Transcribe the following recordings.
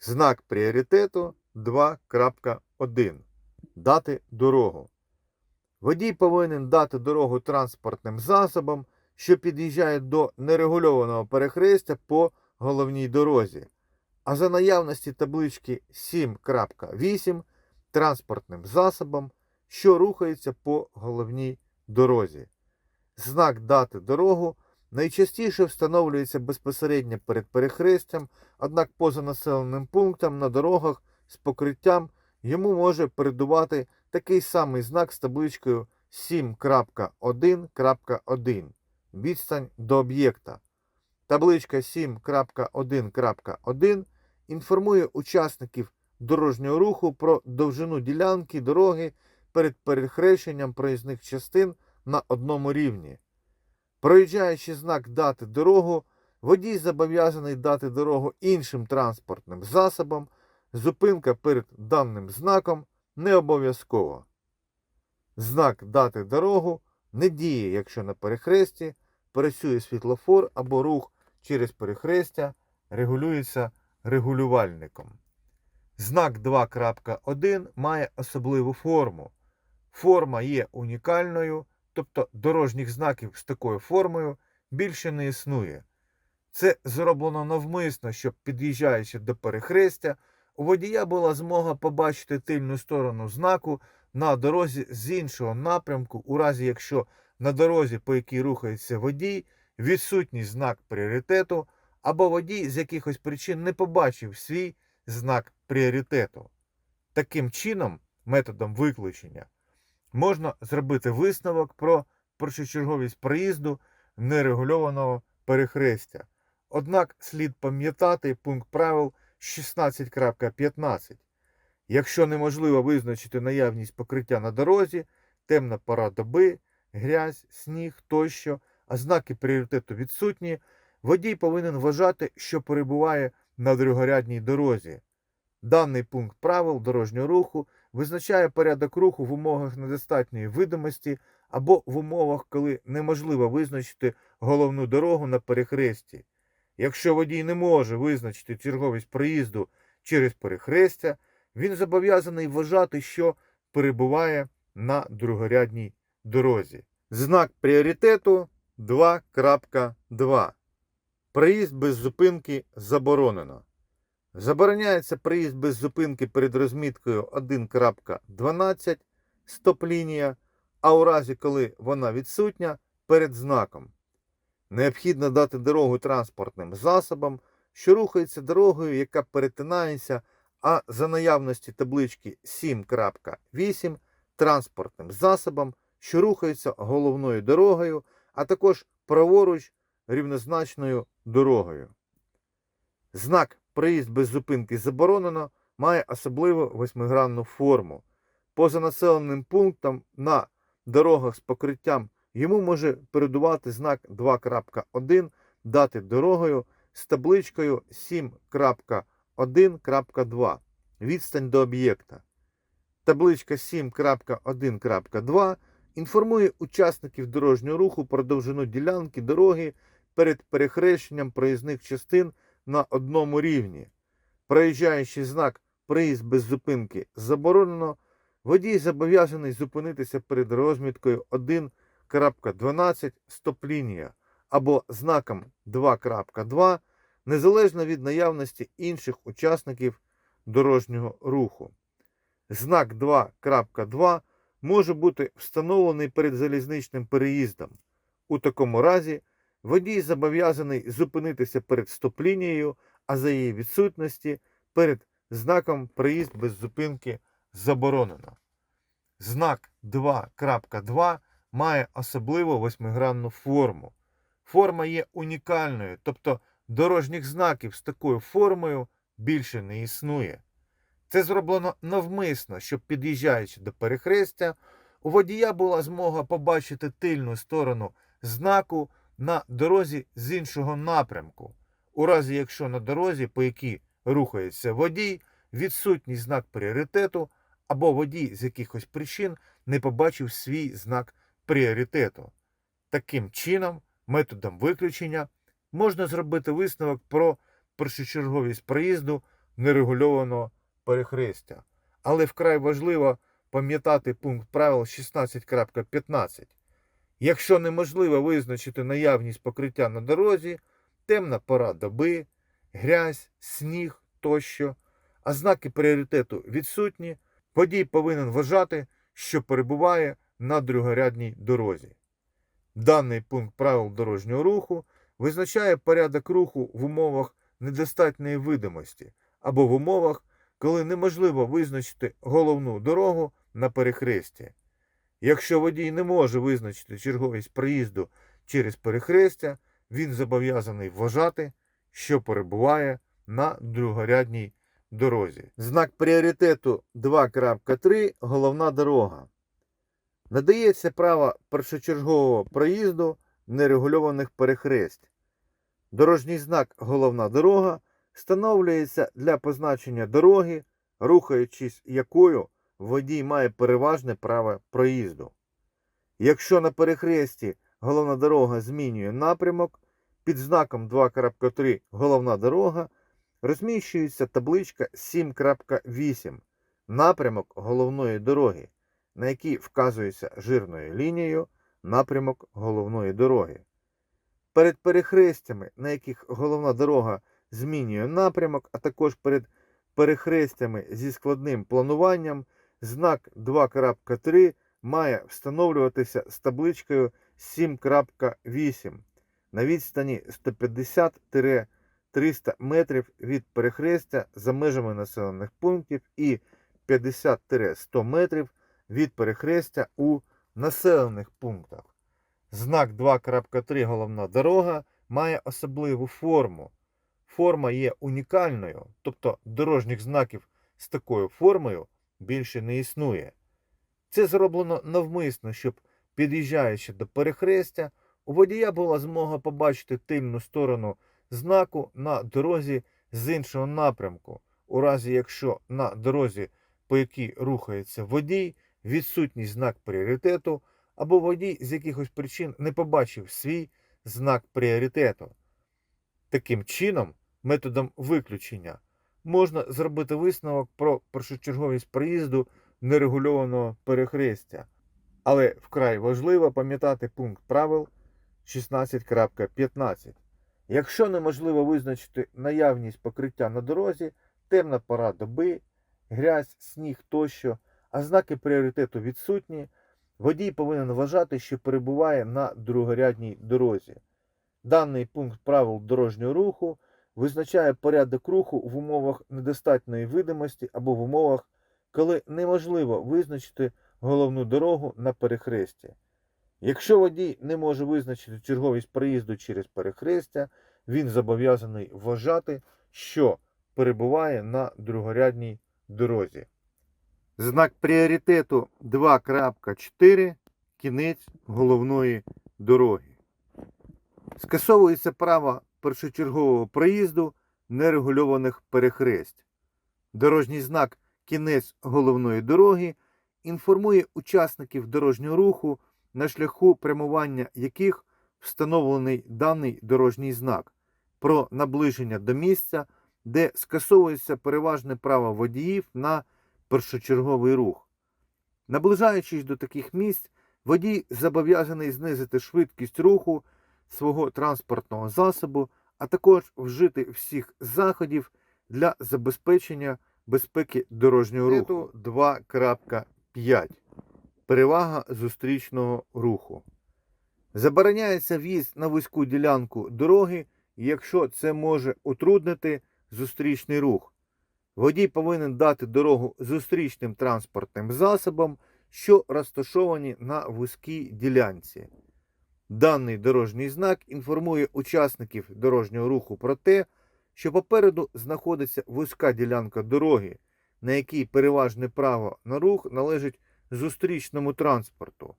Знак пріоритету 2.1. Дати дорогу. Водій повинен дати дорогу транспортним засобам, що під'їжджають до нерегульованого перехрестя по головній дорозі, а за наявності таблички 7.8 транспортним засобам, що рухається по головній дорозі. Знак дати дорогу найчастіше встановлюється безпосередньо перед перехрестям, однак поза населеним пунктом на дорогах з покриттям йому може передувати такий самий знак з табличкою 7.1.1 відстань до об'єкта. Табличка 7.1.1 інформує учасників дорожнього руху про довжину ділянки дороги перед перехрещенням проїзних частин на одному рівні. Проїжджаючи знак дати дорогу, водій зобов'язаний дати дорогу іншим транспортним засобам. Зупинка перед даним знаком не обов'язкова. Знак дати дорогу не діє, якщо на перехресті працює світлофор або рух через перехрестя регулюється регулювальником. Знак 2.1 має особливу форму. Форма є унікальною, тобто дорожніх знаків з такою формою більше не існує. Це зроблено навмисно, щоб під'їжджаючи до перехрестя, у водія була змога побачити тильну сторону знаку на дорозі з іншого напрямку, у разі якщо на дорозі, по якій рухається водій, відсутній знак пріоритету, або водій з якихось причин не побачив свій знак пріоритету. Таким чином, методом виключення, можна зробити висновок про першочерговість проїзду нерегульованого перехрестя. Однак слід пам'ятати пункт правил 16.15. Якщо неможливо визначити наявність покриття на дорозі, темна пора доби, грязь, сніг тощо, а знаки пріоритету відсутні, водій повинен вважати, що перебуває на другорядній дорозі. Даний пункт правил дорожнього руху визначає порядок руху в умовах недостатньої видимості або в умовах, коли неможливо визначити головну дорогу на перехресті. Якщо водій не може визначити черговість проїзду через перехрестя, він зобов'язаний вважати, що перебуває на другорядній дорозі. Знак пріоритету 2.2. Проїзд без зупинки заборонено. Забороняється проїзд без зупинки перед розміткою 1.12 стоп-лінія, а у разі, коли вона відсутня, перед знаком. Необхідно дати дорогу транспортним засобам, що рухається дорогою, яка перетинається, а за наявності таблички 7.8 транспортним засобам, що рухається головною дорогою, а також праворуч рівнозначною дорогою. Знак проїзд без зупинки заборонено має особливо восьмигранну форму. Поза населеним пунктом на дорогах з покриттям йому може передувати знак 2.1 дати дорогою з табличкою 7.1.2 відстань до об'єкта. Табличка 7.1.2 інформує учасників дорожнього руху про довжину ділянки дороги перед перехрещенням проїзних частин на одному рівні. Проїжджаючи знак Приїзд без зупинки заборонено, водій зобов'язаний зупинитися перед розміткою 1.12 стоп-лінія або знаком 2.2 незалежно від наявності інших учасників дорожнього руху. Знак 2.2 може бути встановлений перед залізничним переїздом. У такому разі водій зобов'язаний зупинитися перед стоп-лінією, а за її відсутності перед знаком Приїзд без зупинки заборонено. Знак 2.2 має особливо восьмигранну форму. Форма є унікальною, тобто дорожніх знаків з такою формою більше не існує. Це зроблено навмисно, щоб під'їжджаючи до перехрестя, у водія була змога побачити тильну сторону знаку на дорозі з іншого напрямку, у разі якщо на дорозі, по якій рухається водій, відсутній знак пріоритету, або водій з якихось причин не побачив свій знак пріоритету. Таким чином, методом виключення можна зробити висновок про першочерговість проїзду нерегульованого перехрестя. Але вкрай важливо пам'ятати пункт правил 16.15. Якщо неможливо визначити наявність покриття на дорозі, темна пора доби, грязь, сніг тощо, а знаки пріоритету відсутні, водій повинен вважати, що перебуває на другорядній дорозі. Даний пункт правил дорожнього руху визначає порядок руху в умовах недостатньої видимості або в умовах, коли неможливо визначити головну дорогу на перехресті. Якщо водій не може визначити черговість проїзду через перехрестя, він зобов'язаний вважати, що перебуває на другорядній дорозі. Знак пріоритету 2.3 головна дорога. Надається право першочергового проїзду нерегульованих перехресть. Дорожній знак головна дорога встановлюється для позначення дороги, рухаючись якою водій має переважне право проїзду. Якщо на перехресті головна дорога змінює напрямок, під знаком 2.3 головна дорога розміщується табличка 7.8 напрямок головної дороги, на якій вказується жирною лінією напрямок головної дороги. Перед перехрестями, на яких головна дорога змінює напрямок, а також перед перехрестями зі складним плануванням, знак 2.3 має встановлюватися з табличкою 7.8 на відстані 150-300 метрів від перехрестя за межами населених пунктів і 50-100 метрів від перехрестя у населених пунктах. Знак 2.3 головна дорога має особливу форму. Форма є унікальною, тобто дорожніх знаків з такою формою більше не існує. Це зроблено навмисно, щоб, під'їжджаючи до перехрестя, у водія була змога побачити тильну сторону знаку на дорозі з іншого напрямку, у разі якщо на дорозі, по якій рухається водій, відсутній знак пріоритету, або водій з якихось причин не побачив свій знак пріоритету. Таким чином, методом виключення, можна зробити висновок про першочерговість проїзду нерегульованого перехрестя. Але вкрай важливо пам'ятати пункт правил 16.15. Якщо неможливо визначити наявність покриття на дорозі, темна пора доби, грязь, сніг тощо, а знаки пріоритету відсутні, водій повинен вважати, що перебуває на другорядній дорозі. Даний пункт правил дорожнього руху визначає порядок руху в умовах недостатньої видимості або в умовах, коли неможливо визначити головну дорогу на перехресті. Якщо водій не може визначити черговість проїзду через перехрестя, він зобов'язаний вважати, що перебуває на другорядній дорозі. Знак пріоритету 2.4 кінець головної дороги. Скасовується право першочергового проїзду нерегульованих перехресть. Дорожній знак кінець головної дороги інформує учасників дорожнього руху, на шляху прямування яких встановлений даний дорожній знак про наближення до місця, де скасовується переважне право водіїв на першочерговий рух. Наближаючись до таких місць, водій зобов'язаний знизити швидкість руху свого транспортного засобу, а також вжити всіх заходів для забезпечення безпеки дорожнього руху. 2.5. Перевага зустрічного руху. Забороняється в'їзд на вузьку ділянку дороги, якщо це може утруднити зустрічний рух. Водій повинен дати дорогу зустрічним транспортним засобам, що розташовані на вузькій ділянці. Даний дорожній знак інформує учасників дорожнього руху про те, що попереду знаходиться вузька ділянка дороги, на якій переважне право на рух належить зустрічному транспорту.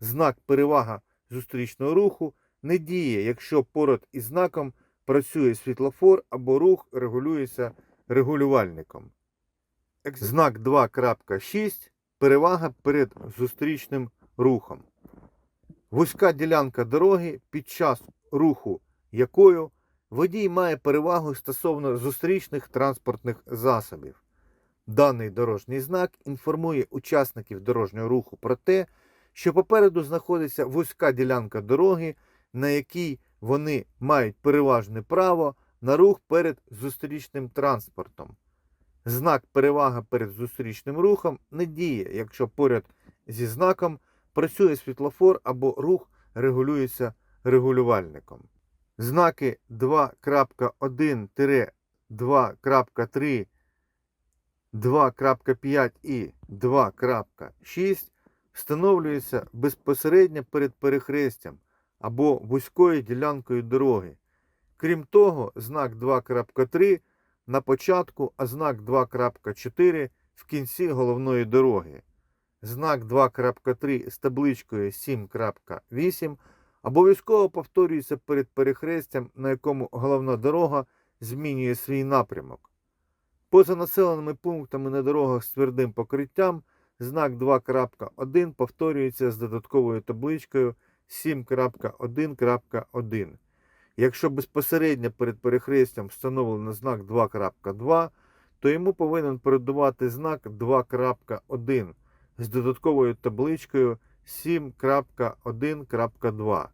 Знак перевага зустрічного руху не діє, якщо поряд із знаком працює світлофор або рух регулюється регулювальником. Знак 2.6 перевага перед зустрічним рухом. Вузька ділянка дороги, під час руху якою водій має перевагу стосовно зустрічних транспортних засобів. Даний дорожній знак інформує учасників дорожнього руху про те, що попереду знаходиться вузька ділянка дороги, на якій вони мають переважне право на рух перед зустрічним транспортом. Знак перевага перед зустрічним рухом не діє, якщо поряд зі знаком працює світлофор або рух регулюється регулювальником. Знаки 2.1-2.3, 2.5 і 2.6 встановлюються безпосередньо перед перехрестям або вузькою ділянкою дороги. Крім того, знак 2.3 на початку, а знак 2.4 в кінці головної дороги. Знак 2.3 з табличкою 7.8 обов'язково повторюється перед перехрестям, на якому головна дорога змінює свій напрямок. Поза населеними пунктами на дорогах з твердим покриттям знак 2.1 повторюється з додатковою табличкою 7.1.1. Якщо безпосередньо перед перехрестям встановлено знак 2.2, то йому повинен передувати знак 2.1 з додатковою табличкою 7.1.2.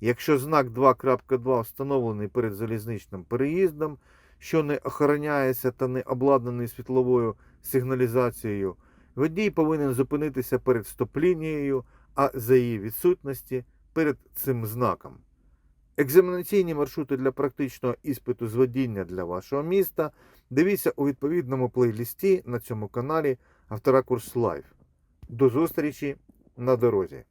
Якщо знак 2.2 встановлений перед залізничним переїздом, що не охороняється та не обладнаний світловою сигналізацією, водій повинен зупинитися перед стоп-лінією, а за її відсутності перед цим знаком. Екзаменаційні маршрути для практичного іспиту з водіння для вашого міста дивіться у відповідному плейлісті на цьому каналі Авторакурс Лайв. До зустрічі на дорозі!